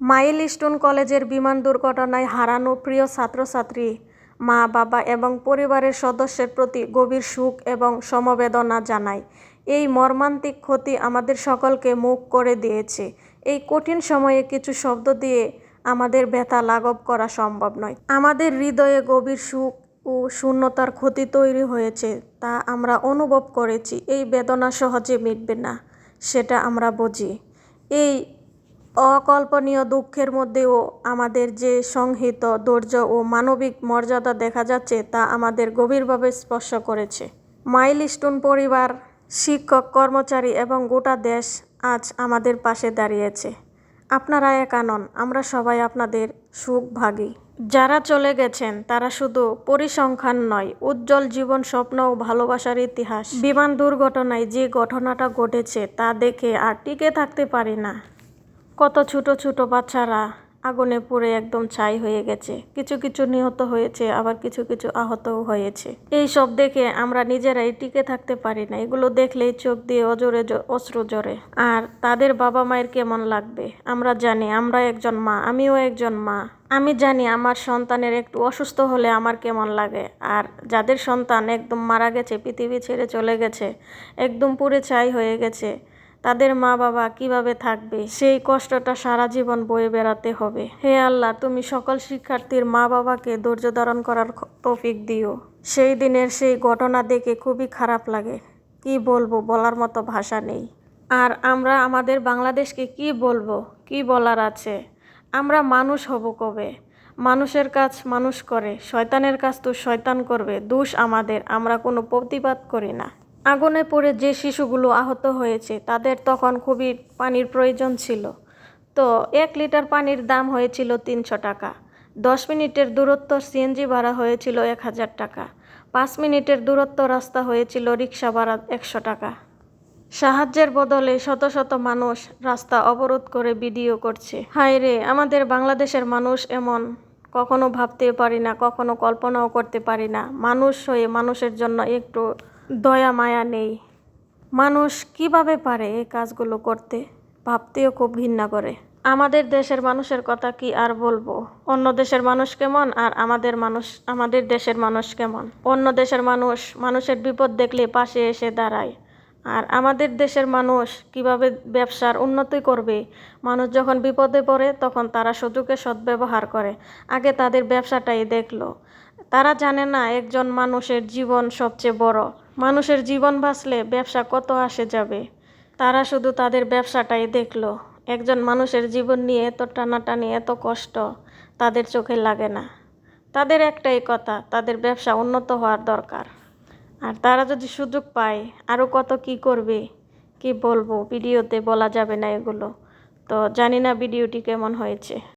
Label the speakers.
Speaker 1: Milestone কলেজের বিমান দুর্ঘটনায় হারানো প্রিয় ছাত্রছাত্রী, মা, বাবা এবং পরিবারের সদস্যের প্রতি গভীর সুখ এবং সমবেদনা জানাই এই মর্মান্তিক ক্ষতি আমাদের সকলকে মুখ করে দিয়েছে। এই কঠিন সময়ে কিছু শব্দ দিয়ে আমাদের ব্যথা লাঘব করা সম্ভব নয়। আমাদের হৃদয়ে গভীর সুখ ও শূন্যতার ক্ষতি তৈরি হয়েছে তা আমরা অনুভব করেছি। এই বেদনা সহজে মিটবে না, সেটা আমরা বুঝি। এই অকল্পনীয় দুঃখের মধ্যেও আমাদের যে সংহিত ধৈর্য ও মানবিক মর্যাদা দেখা যাচ্ছে তা আমাদের গভীরভাবে স্পর্শ করেছে। মাইলস্টোন পরিবার, শিক্ষক, কর্মচারী এবং গোটা দেশ আজ আমাদের পাশে দাঁড়িয়েছে। আপনারা একা নন, আমরা সবাই আপনাদের সুখ ভাগী যারা চলে গেছেন, তারা শুধু পরিসংখ্যান নয়, উজ্জ্বল জীবন স্বপ্ন ও ভালোবাসার ইতিহাস। বিমান দুর্ঘটনায় যে ঘটনাটা ঘটেছে তা দেখে আর টিকে থাকতে পারি না। কত ছোট ছোট বাচ্চারা আগুনে পুড়ে একদম ছাই হয়ে গেছে। কিছু কিছু নিহত হয়েছে, আবার কিছু কিছু আহতও হয়েছে। এই সব দেখে আমরা নিজেরাই টিকে থাকতে পারি না। এগুলো দেখলেই চোখ দিয়ে অজরে অশ্রু জরে আর তাদের বাবা মায়ের কেমন লাগবে? আমরা জানি, আমরা একজন মা, আমিও একজন মা। আমি জানি আমার সন্তানের একটু অসুস্থ হলে আমার কেমন লাগে। আর যাদের সন্তান একদম মারা গেছে, পৃথিবী ছেড়ে চলে গেছে, একদম পুড়ে ছাই হয়ে গেছে তাদের মা বাবা কীভাবে থাকবে? সেই কষ্টটা সারা জীবন বয়ে বেড়াতে হবে। হে আল্লাহ, তুমি সকল শিক্ষার্থীর মা বাবাকে ধৈর্য ধারণ করার তৌফিক দিও। সেই দিনের সেই ঘটনা দেখে খুবই খারাপ লাগে। কি বলব, বলার মতো ভাষা নেই। আর আমরা আমাদের বাংলাদেশকে কি বলব? কি বলার আছে? আমরা মানুষ হব কবে? মানুষের কাজ মানুষ করে, শয়তানের কাজ তো শয়তান করবে, দোষ আমাদের, আমরা কোনো প্রতিবাদ করি না। আগুনে পড়ে যে শিশুগুলো আহত হয়েছে, তাদের তখন খুবই পানির প্রয়োজন ছিল। তো এক লিটার পানির দাম হয়েছিল তিনশো টাকা। দশ মিনিটের দূরত্ব সিএনজি ভাড়া হয়েছিল এক হাজার টাকা। পাঁচ মিনিটের দূরত্ব রাস্তা হয়েছিল রিক্সা ভাড়া একশো টাকা। সাহায্যের বদলে শত শত মানুষ রাস্তা অবরোধ করে ভিডিও করছে। হায় রে, আমাদের বাংলাদেশের মানুষ এমন কখনো ভাবতে পারি না, কখনো কল্পনাও করতে পারি না। মানুষ হয়ে মানুষের জন্য একটু দয়া, মায়া নেই। মানুষ কীভাবে পারে এই কাজগুলো করতে? ভাবতেও খুব ঘৃণা করে। আমাদের দেশের মানুষের কথা কি আর বলব? অন্য দেশের মানুষ কেমন আর আমাদের মানুষ, আমাদের দেশের মানুষ কেমন? অন্য দেশের মানুষ, মানুষের বিপদ দেখলে পাশে এসে দাঁড়ায়। আর আমাদের দেশের মানুষ কীভাবে ব্যবসার উন্নতি করবে? মানুষ যখন বিপদে পড়ে, তখন তারা সুযোগের সদ্ব্যবহার করে। আগে তাদের ব্যবসাটাই দেখল। তারা জানে না একজন মানুষের জীবন সবচেয়ে বড়। মানুষের জীবন বাঁচলে ব্যবসা কত আসে যাবে? তারা শুধু তাদের ব্যবসাটাই দেখল। একজন মানুষের জীবন নিয়ে এত টানাটানি, এত কষ্ট তাদের চোখে লাগে না। তাদের একটাই কথা, তাদের ব্যবসা উন্নত হওয়ার দরকার। আর তারা যদি সুযোগ পায় আরও কত কি করবে? কি বলব, ভিডিওতে বলা যাবে না এগুলো। তো জানি না ভিডিওটি কেমন হয়েছে।